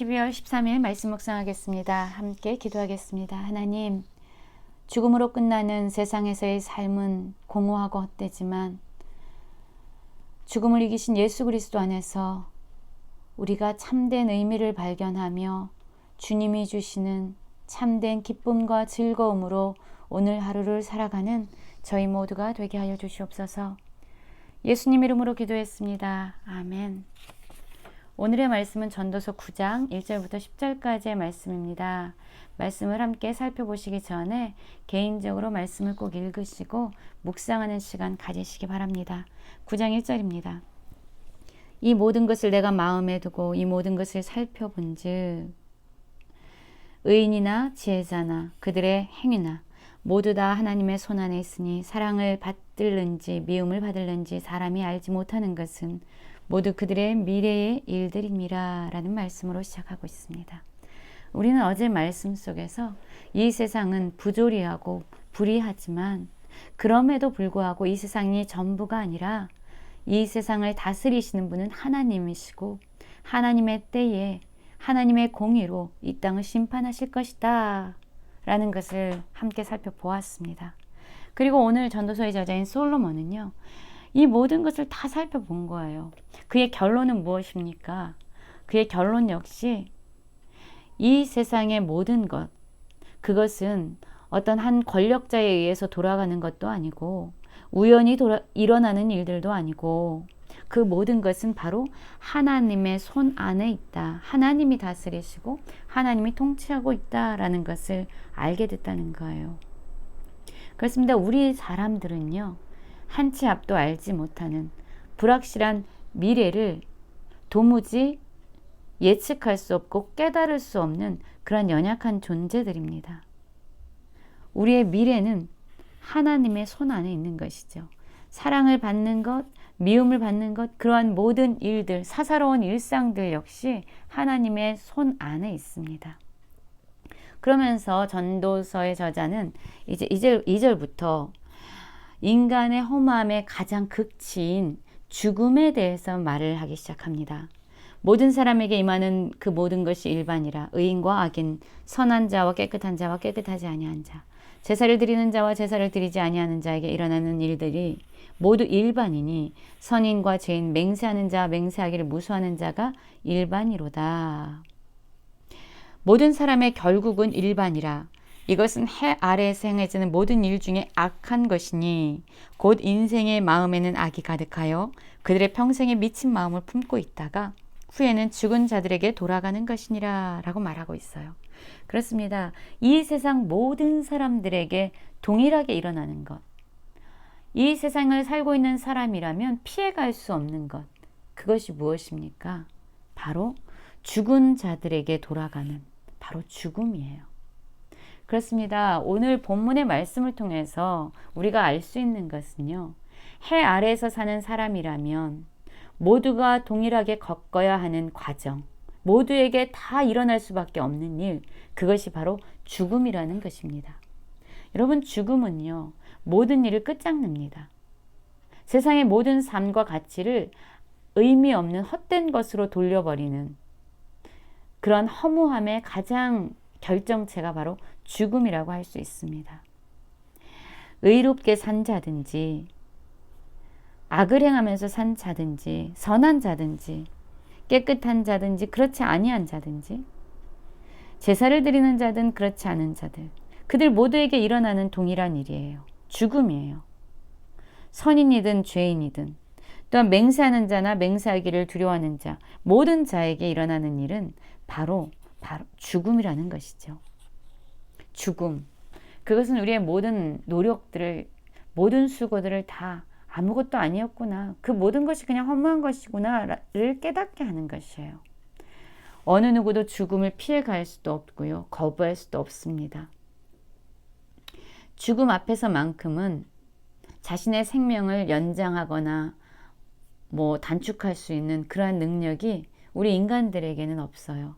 12월 13일 말씀 묵상하겠습니다. 함께 기도하겠습니다. 하나님, 죽음으로 끝나는 세상에서의 삶은 공허하고 헛되지만 죽음을 이기신 예수 그리스도 안에서 우리가 참된 의미를 발견하며 주님이 주시는 참된 기쁨과 즐거움으로 오늘 하루를 살아가는 저희 모두가 되게 하여 주시옵소서. 예수님 이름으로 기도했습니다. 아멘. 오늘의 말씀은 전도서 9장 1절부터 10절까지의 말씀입니다. 말씀을 함께 살펴보시기 전에 개인적으로 말씀을 꼭 읽으시고 묵상하는 시간 가지시기 바랍니다. 9장 1절입니다. 이 모든 것을 내가 마음에 두고 이 모든 것을 살펴본즉 의인이나 지혜자나 그들의 행위나 모두 다 하나님의 손 안에 있으니 사랑을 받들는지 미움을 받을는지 사람이 알지 못하는 것은 모두 그들의 미래의 일들입니다. 라는 말씀으로 시작하고 있습니다. 우리는 어제 말씀 속에서 이 세상은 부조리하고 불의하지만 그럼에도 불구하고 이 세상이 전부가 아니라 이 세상을 다스리시는 분은 하나님이시고 하나님의 때에 하나님의 공의로 이 땅을 심판하실 것이다. 라는 것을 함께 살펴보았습니다. 그리고 오늘 전도서의 저자인 솔로몬은요, 이 모든 것을 다 살펴본 거예요. 그의 결론은 무엇입니까? 그의 결론 역시 이 세상의 모든 것, 그것은 어떤 한 권력자에 의해서 돌아가는 것도 아니고, 우연히 돌아, 일어나는 일들도 아니고, 그 모든 것은 바로 하나님의 손 안에 있다. 하나님이 다스리시고 하나님이 통치하고 있다라는 것을 알게 됐다는 거예요. 그렇습니다. 우리 사람들은요, 한 치 앞도 알지 못하는 불확실한 미래를 도무지 예측할 수 없고 깨달을 수 없는 그런 연약한 존재들입니다. 우리의 미래는 하나님의 손 안에 있는 것이죠. 사랑을 받는 것, 미움을 받는 것, 그러한 모든 일들, 사사로운 일상들 역시 하나님의 손 안에 있습니다. 그러면서 전도서의 저자는 이제 2절, 2절부터 인간의 허무함의 가장 극치인 죽음에 대해서 말을 하기 시작합니다. 모든 사람에게 임하는 그 모든 것이 일반이라 의인과 악인, 선한 자와 깨끗한 자와 깨끗하지 아니한 자, 제사를 드리는 자와 제사를 드리지 아니하는 자에게 일어나는 일들이 모두 일반이니 선인과 죄인, 맹세하는 자, 맹세하기를 무수하는 자가 일반이로다. 모든 사람의 결국은 일반이라. 이것은 해 아래에서 행해지는 모든 일 중에 악한 것이니 곧 인생의 마음에는 악이 가득하여 그들의 평생에 미친 마음을 품고 있다가 후에는 죽은 자들에게 돌아가는 것이니라 라고 말하고 있어요. 그렇습니다. 이 세상 모든 사람들에게 동일하게 일어나는 것. 이 세상을 살고 있는 사람이라면 피해갈 수 없는 것. 그것이 무엇입니까? 바로 죽은 자들에게 돌아가는 바로 죽음이에요. 그렇습니다. 오늘 본문의 말씀을 통해서 우리가 알 수 있는 것은요. 해 아래에서 사는 사람이라면 모두가 동일하게 겪어야 하는 과정, 모두에게 다 일어날 수밖에 없는 일, 그것이 바로 죽음이라는 것입니다. 여러분, 죽음은요, 모든 일을 끝장냅니다. 세상의 모든 삶과 가치를 의미 없는 헛된 것으로 돌려버리는 그런 허무함의 가장 결정체가 바로 죽음이라고 할 수 있습니다. 의롭게 산 자든지 악을 행하면서 산 자든지 선한 자든지 깨끗한 자든지 그렇지 아니한 자든지 제사를 드리는 자든 그렇지 않은 자들 그들 모두에게 일어나는 동일한 일이에요. 죽음이에요. 선인이든 죄인이든 또한 맹세하는 자나 맹세하기를 두려워하는 자 모든 자에게 일어나는 일은 바로 바로 죽음이라는 것이죠. 죽음. 그것은 우리의 모든 노력들을 모든 수고들을 다 아무것도 아니었구나. 그 모든 것이 그냥 허무한 것이구나를 깨닫게 하는 것이에요. 어느 누구도 죽음을 피해갈 수도 없고요. 거부할 수도 없습니다. 죽음 앞에서만큼은 자신의 생명을 연장하거나 뭐 단축할 수 있는 그러한 능력이 우리 인간들에게는 없어요.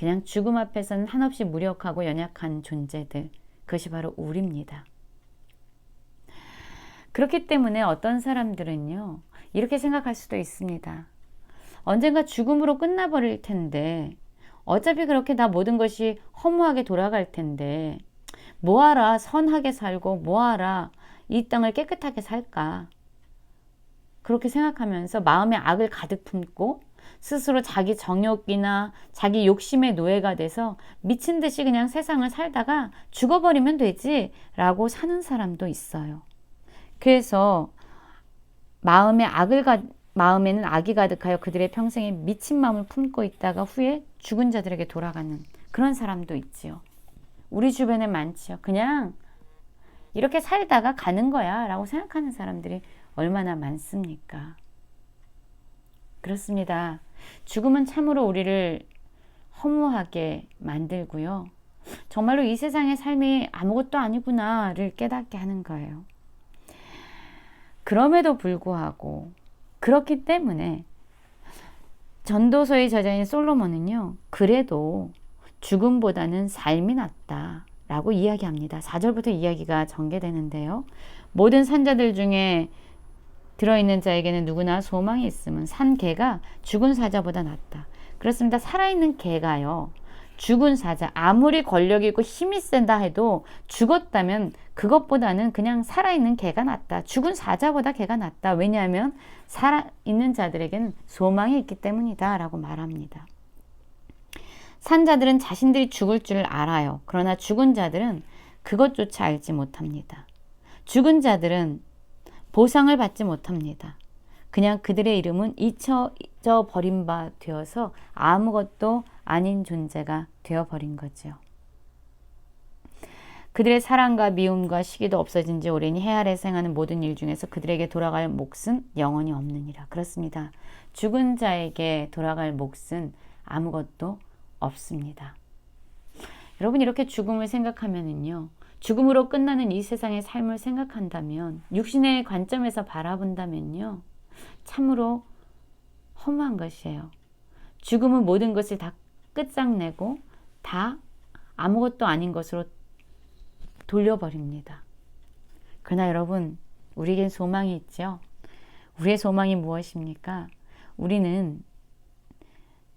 그냥 죽음 앞에서는 한없이 무력하고 연약한 존재들. 그것이 바로 우리입니다. 그렇기 때문에 어떤 사람들은요, 이렇게 생각할 수도 있습니다. 언젠가 죽음으로 끝나버릴 텐데, 어차피 그렇게 다 모든 것이 허무하게 돌아갈 텐데 뭐하라 선하게 살고 뭐하라 이 땅을 깨끗하게 살까 그렇게 생각하면서 마음의 악을 가득 품고 스스로 자기 정욕이나 자기 욕심의 노예가 돼서 미친 듯이 그냥 세상을 살다가 죽어버리면 되지 라고 사는 사람도 있어요. 그래서 마음의 악을 가, 마음에는 악이 가득하여 그들의 평생에 미친 마음을 품고 있다가 후에 죽은 자들에게 돌아가는 그런 사람도 있지요. 우리 주변에 많지요. 그냥 이렇게 살다가 가는 거야 라고 생각하는 사람들이 얼마나 많습니까? 그렇습니다. 죽음은 참으로 우리를 허무하게 만들고요. 정말로 이 세상의 삶이 아무것도 아니구나를 깨닫게 하는 거예요. 그럼에도 불구하고 그렇기 때문에 전도서의 저자인 솔로몬은요. 그래도 죽음보다는 삶이 낫다. 라고 이야기합니다. 4절부터 이야기가 전개되는데요. 모든 산자들 중에 들어있는 자에게는 누구나 소망이 있으면 산 개가 죽은 사자보다 낫다. 그렇습니다. 살아있는 개가요. 죽은 사자, 아무리 권력이 있고 힘이 센다 해도 죽었다면 그것보다는 그냥 살아있는 개가 낫다. 죽은 사자보다 개가 낫다. 왜냐하면 살아있는 자들에게는 소망이 있기 때문이다. 라고 말합니다. 산 자들은 자신들이 죽을 줄 알아요. 그러나 죽은 자들은 그것조차 알지 못합니다. 죽은 자들은 보상을 받지 못합니다. 그냥 그들의 이름은 잊혀져 버린 바 되어서 아무것도 아닌 존재가 되어 버린 거죠. 그들의 사랑과 미움과 시기도 없어진 지 오래니 해 아래 생하는 모든 일 중에서 그들에게 돌아갈 몫은 영원히 없느니라. 그렇습니다. 죽은 자에게 돌아갈 몫은 아무것도 없습니다. 여러분 이렇게 죽음을 생각하면은요. 죽음으로 끝나는 이 세상의 삶을 생각한다면 육신의 관점에서 바라본다면요. 참으로 허무한 것이에요. 죽음은 모든 것을 다 끝장내고 다 아무것도 아닌 것으로 돌려버립니다. 그러나 여러분, 우리에겐 소망이 있죠. 우리의 소망이 무엇입니까? 우리는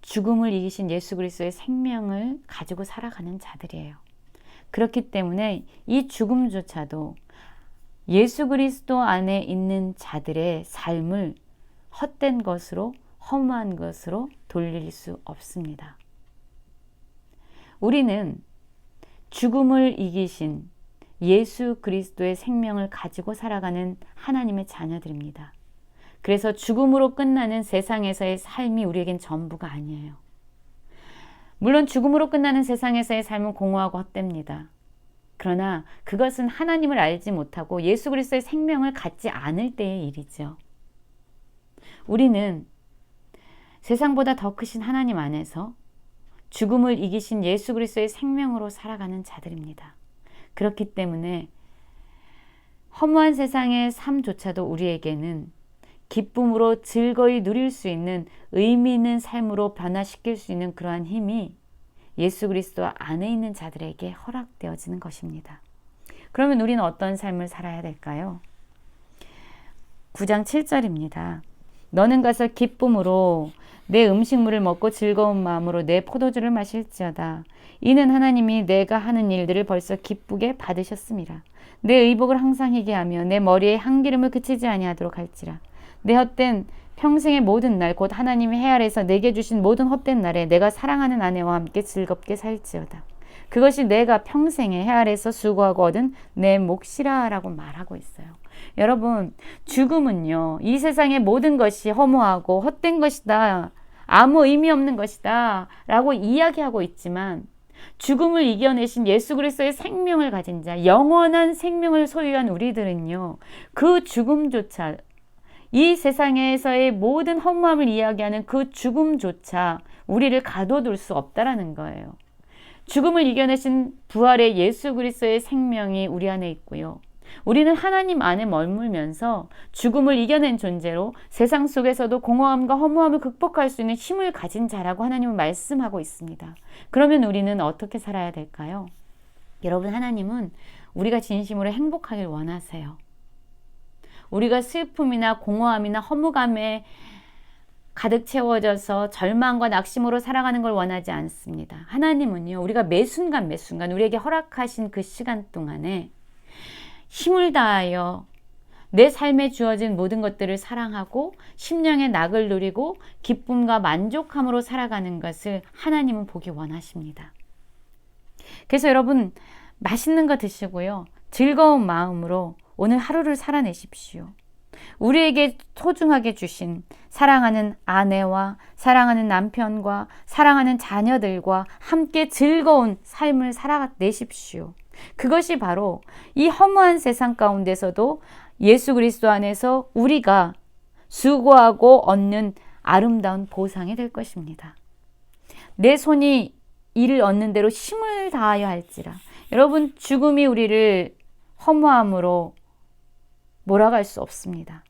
죽음을 이기신 예수 그리스도의 생명을 가지고 살아가는 자들이에요. 그렇기 때문에 이 죽음조차도 예수 그리스도 안에 있는 자들의 삶을 헛된 것으로 허무한 것으로 돌릴 수 없습니다. 우리는 죽음을 이기신 예수 그리스도의 생명을 가지고 살아가는 하나님의 자녀들입니다. 그래서 죽음으로 끝나는 세상에서의 삶이 우리에겐 전부가 아니에요. 물론 죽음으로 끝나는 세상에서의 삶은 공허하고 헛됩니다. 그러나 그것은 하나님을 알지 못하고 예수 그리스도의 생명을 갖지 않을 때의 일이죠. 우리는 세상보다 더 크신 하나님 안에서 죽음을 이기신 예수 그리스도의 생명으로 살아가는 자들입니다. 그렇기 때문에 허무한 세상의 삶조차도 우리에게는 기쁨으로 즐거이 누릴 수 있는 의미 있는 삶으로 변화시킬 수 있는 그러한 힘이 예수 그리스도 안에 있는 자들에게 허락되어지는 것입니다. 그러면 우리는 어떤 삶을 살아야 될까요? 9장 7절입니다. 너는 가서 기쁨으로 내 음식물을 먹고 즐거운 마음으로 내 포도주를 마실지어다. 이는 하나님이 내가 하는 일들을 벌써 기쁘게 받으셨습니다. 내 의복을 항상 희게 하며 내 머리에 한 기름을 그치지 아니하도록 할지라. 내 헛된 평생의 모든 날 곧 하나님이 해 아래서 내게 주신 모든 헛된 날에 내가 사랑하는 아내와 함께 즐겁게 살지어다. 그것이 내가 평생에 해 아래서 수고하고 얻은 내 몫이라라고 말하고 있어요. 여러분, 죽음은요, 이 세상의 모든 것이 허무하고 헛된 것이다. 아무 의미 없는 것이다. 라고 이야기하고 있지만, 죽음을 이겨내신 예수 그리스도의 생명을 가진 자, 영원한 생명을 소유한 우리들은요, 그 죽음조차 이 세상에서의 모든 허무함을 이야기하는 그 죽음조차 우리를 가둬둘 수 없다라는 거예요. 죽음을 이겨내신 부활의 예수 그리스도의 생명이 우리 안에 있고요. 우리는 하나님 안에 머물면서 죽음을 이겨낸 존재로 세상 속에서도 공허함과 허무함을 극복할 수 있는 힘을 가진 자라고 하나님은 말씀하고 있습니다. 그러면 우리는 어떻게 살아야 될까요? 여러분, 하나님은 우리가 진심으로 행복하길 원하세요. 우리가 슬픔이나 공허함이나 허무감에 가득 채워져서 절망과 낙심으로 살아가는 걸 원하지 않습니다. 하나님은요, 우리가 매 순간 매 순간 우리에게 허락하신 그 시간 동안에 힘을 다하여 내 삶에 주어진 모든 것들을 사랑하고 심령의 낙을 누리고 기쁨과 만족함으로 살아가는 것을 하나님은 보기 원하십니다. 그래서 여러분 맛있는 거 드시고요. 즐거운 마음으로 오늘 하루를 살아내십시오. 우리에게 소중하게 주신 사랑하는 아내와 사랑하는 남편과 사랑하는 자녀들과 함께 즐거운 삶을 살아내십시오. 그것이 바로 이 허무한 세상 가운데서도 예수 그리스도 안에서 우리가 수고하고 얻는 아름다운 보상이 될 것입니다. 내 손이 이를 얻는 대로 힘을 다하여 할지라. 여러분, 죽음이 우리를 허무함으로 몰아갈 수 없습니다.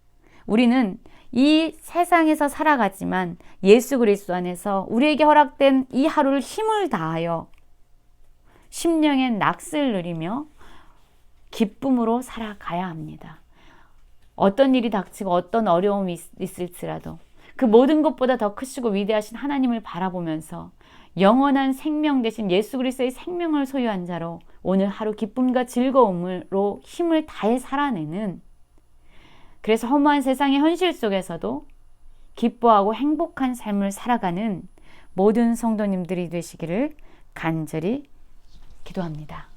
우리는 이 세상에서 살아가지만 예수 그리스도 안에서 우리에게 허락된 이 하루를 힘을 다하여 심령의 낙을 누리며 기쁨으로 살아가야 합니다. 어떤 일이 닥치고 어떤 어려움이 있, 있을지라도 그 모든 것보다 더 크시고 위대하신 하나님을 바라보면서 영원한 생명 대신 예수 그리스도의 생명을 소유한 자로 오늘 하루 기쁨과 즐거움으로 힘을 다해 살아내는 그래서 허무한 세상의 현실 속에서도 기뻐하고 행복한 삶을 살아가는 모든 성도님들이 되시기를 간절히 기도합니다.